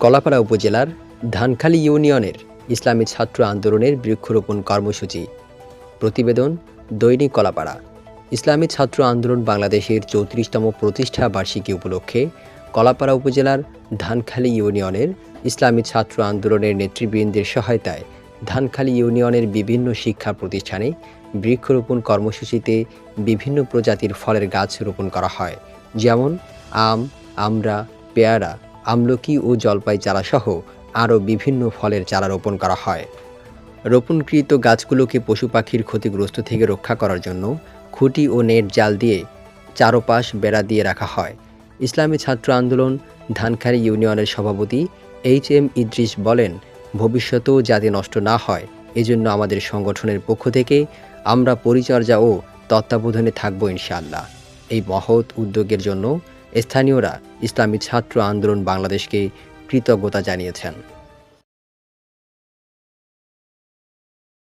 কলাপাড়া উপজেলার ধানখালী ইউনিয়নের ইসলামী ছাত্র আন্দোলনের বৃক্ষরোপণ কর্মসূচি। প্রতিবেদন, দৈনিক কলাপাড়া। ইসলামী ছাত্র আন্দোলন বাংলাদেশের চৌত্রিশতম প্রতিষ্ঠা বার্ষিকী উপলক্ষে কলাপাড়া উপজেলার ধানখালী ইউনিয়নের ইসলামী ছাত্র আন্দোলনের নেতৃবৃন্দের সহায়তায় ধানখালী ইউনিয়নের বিভিন্ন শিক্ষা প্রতিষ্ঠানে বৃক্ষরোপণ কর্মসূচিতে বিভিন্ন প্রজাতির ফলের গাছ রোপণ করা হয়। যেমন আম, আমড়া, পেয়ারা আমলকি ও জলপাই চারাসহ আরও বিভিন্ন ফলের চারা রোপণ করা হয়। রোপণকৃত গাছগুলোকে পশু পাখির ক্ষতিগ্রস্ত থেকে রক্ষা করার জন্য খুঁটি ও নেট জাল দিয়ে চারোপাশ বেড়া দিয়ে রাখা হয়। ইসলামী ছাত্র আন্দোলন ধানখালী ইউনিয়নের সভাপতি এইচ এম ইদ্রিস বলেন, ভবিষ্যতেও যাতে নষ্ট না হয়, এজন্য আমাদের সংগঠনের পক্ষ থেকে আমরা পরিচর্যা ও তত্ত্বাবধানে থাকব ইনশাআল্লাহ। এই মহৎ উদ্যোগের জন্য স্থানীয়রা ইসলামী ছাত্র আন্দোলন বাংলাদেশকে কৃতজ্ঞতা জানিয়েছেন।